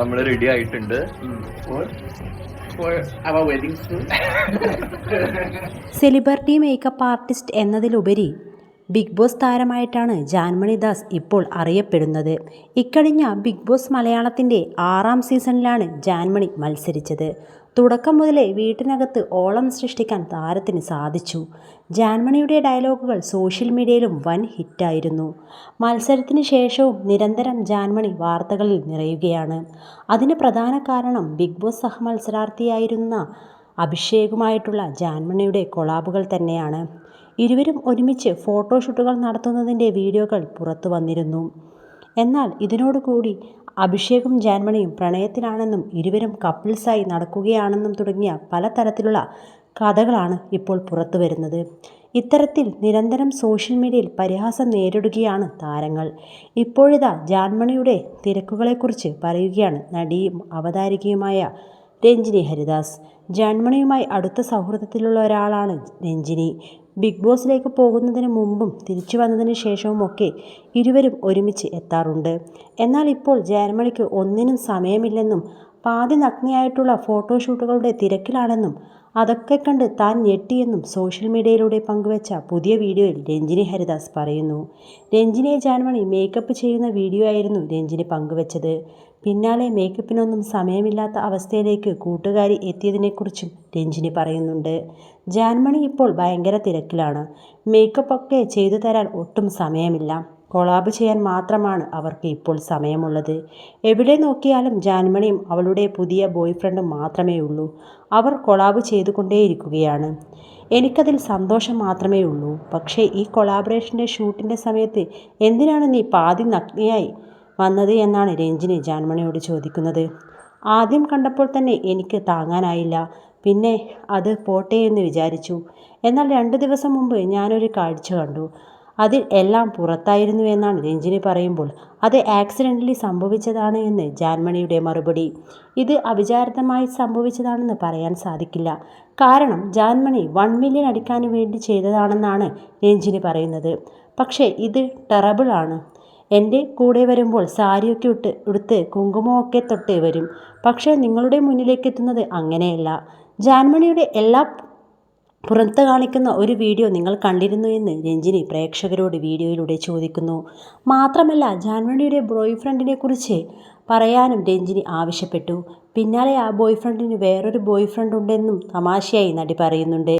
നമ്മൾ റെഡി ആയിട്ടുണ്ട്. Celebrity makeup artist എന്നതിലുപരി ബിഗ് ബോസ് താരമായിട്ടാണ് ജാൻമണി ദാസ് ഇപ്പോൾ അറിയപ്പെടുന്നത്. ഇക്കഴിഞ്ഞ ബിഗ് ബോസ് മലയാളത്തിന്റെ ആറാം സീസണിലാണ് ജാൻമണി മത്സരിച്ചത്. തുടക്കം മുതലേ വീട്ടിനകത്ത് ഓളം സൃഷ്ടിക്കാൻ താരത്തിന് സാധിച്ചു. ജാൻമണിയുടെ ഡയലോഗുകൾ സോഷ്യൽ മീഡിയയിലും വൻ ഹിറ്റായിരുന്നു. മത്സരത്തിന് ശേഷവും നിരന്തരം ജാൻമണി വാർത്തകളിൽ നിറയുകയാണ്. അതിന് പ്രധാന കാരണം ബിഗ് ബോസ് സഹമത്സരാർത്ഥിയായിരുന്ന അഭിഷേകുമായിട്ടുള്ള ജാൻമണിയുടെ കൊളാബുകൾ തന്നെയാണ്. ഇരുവരും ഒരുമിച്ച് ഫോട്ടോഷൂട്ടുകൾ നടത്തുന്നതിന്റെ വീഡിയോകൾ പുറത്തു വന്നിരുന്നു. എന്നാൽ ഇതിനോടുകൂടി അഭിഷേകും ജാൻമണിയും പ്രണയത്തിലാണെന്നും ഇരുവരും കപ്പിൾസായി നടക്കുകയാണെന്നും തുടങ്ങിയ പലതരത്തിലുള്ള കഥകളാണ് ഇപ്പോൾ പുറത്തു വരുന്നത്. ഇത്തരത്തിൽ നിരന്തരം സോഷ്യൽ മീഡിയയിൽ പരിഹാസം നേരിടുകയാണ് താരങ്ങൾ. ഇപ്പോഴിതാ ജാൻമണിയുടെ തിരക്കുകളെക്കുറിച്ച് പറയുകയാണ് നടിയും അവതാരികയുമായ രഞ്ജിനി ഹരിദാസ്. ജാൻമണിയുമായി അടുത്ത സൗഹൃദത്തിലുള്ള ഒരാളാണ് രഞ്ജിനി. ബിഗ് ബോസിലേക്ക് പോകുന്നതിന് മുമ്പും തിരിച്ചു വന്നതിന് ശേഷവുമൊക്കെ ഇരുവരും ഒരുമിച്ച് എത്താറുണ്ട്. എന്നാൽ ഇപ്പോൾ ജയർമണിക്ക് ഒന്നിനും സമയമില്ലെന്നും പാതി നഗ്നയായിട്ടുള്ള ഫോട്ടോഷൂട്ടുകളുടെ തിരക്കിലാണെന്നും അതൊക്കെ കണ്ട് താൻ ഞെട്ടിയെന്നും സോഷ്യൽ മീഡിയയിലൂടെ പങ്കുവച്ച പുതിയ വീഡിയോയിൽ രഞ്ജിനി ഹരിദാസ് പറയുന്നു. രഞ്ജിനിയെ ജാൻമണി മേക്കപ്പ് ചെയ്യുന്ന വീഡിയോ ആയിരുന്നു രഞ്ജിനി പങ്കുവച്ചത്. പിന്നാലെ മേക്കപ്പിനൊന്നും സമയമില്ലാത്ത അവസ്ഥയിലേക്ക് കൂട്ടുകാരി എത്തിയതിനെക്കുറിച്ചും രഞ്ജിനി പറയുന്നുണ്ട്. ജാൻമണി ഇപ്പോൾ ഭയങ്കര തിരക്കിലാണ്. മേക്കപ്പൊക്കെ ചെയ്തു തരാൻ ഒട്ടും സമയമില്ല. കൊളാബ് ചെയ്യാൻ മാത്രമാണ് അവർക്ക് ഇപ്പോൾ സമയമുള്ളത്. എവിടെ നോക്കിയാലും ജാൻമണിയും അവളുടെ പുതിയ ബോയ്ഫ്രണ്ടും മാത്രമേ ഉള്ളൂ അവർ കൊളാബ് ചെയ്തുകൊണ്ടേയിരിക്കുകയാണ്. എനിക്കതിൽ സന്തോഷം മാത്രമേ ഉള്ളൂ പക്ഷേ ഈ കൊളാബറേഷന്റെ ഷൂട്ടിന്റെ സമയത്ത് എന്തിനാണ് നീ പാതി നഗ്നയായി വന്നത് എന്നാണ് രഞ്ജിനി ജാൻമണിയോട് ചോദിക്കുന്നത്. ആദ്യം കണ്ടപ്പോൾ തന്നെ എനിക്ക് താങ്ങാനായില്ല. പിന്നെ അത് പോട്ടെ എന്ന് വിചാരിച്ചു. എന്നാൽ രണ്ട് ദിവസം മുമ്പ് ഞാനൊരു കാഴ്ച കണ്ടു. അതിൽ എല്ലാം പുറത്തായിരുന്നു എന്നാണ് രഞ്ജിനി പറയുമ്പോൾ. അത് ആക്സിഡന്റലി സംഭവിച്ചതാണ് എന്ന് ജാൻമണിയുടെ മറുപടി. ഇത് അവിചാരിതമായി സംഭവിച്ചതാണെന്ന് പറയാൻ സാധിക്കില്ല. കാരണം ജാൻമണി വൺ മില്യൺ അടിക്കാൻ വേണ്ടി ചെയ്തതാണെന്നാണ് രഞ്ജിനി പറയുന്നത്. പക്ഷേ ഇത് ടെറബിൾ ആണ്. എന്റെ കൂടെ വരുമ്പോൾ സാരിയൊക്കെ ഇട്ട് ഉടുത്ത് കുങ്കുമമൊക്കെ തൊട്ട് വരും. പക്ഷേ നിങ്ങളുടെ മുന്നിലേക്ക് എത്തുന്നത് അങ്ങനെയല്ല. ജാൻമണിയുടെ എല്ലാ പുറത്ത് കാണിക്കുന്ന ഒരു വീഡിയോ നിങ്ങൾ കണ്ടിരുന്നു എന്ന് രഞ്ജിനി പ്രേക്ഷകരോട് വീഡിയോയിലൂടെ ചോദിക്കുന്നു. മാത്രമല്ല ജാൻമണിയുടെ ബോയ് ഫ്രണ്ടിനെ കുറിച്ച് പറയാനും രഞ്ജിനി ആവശ്യപ്പെട്ടു. പിന്നാലെ ആ ബോയ് ഫ്രണ്ടിന് വേറൊരു ബോയ് ഫ്രണ്ട് ഉണ്ടെന്നും തമാശയായി നടി പറയുന്നുണ്ട്.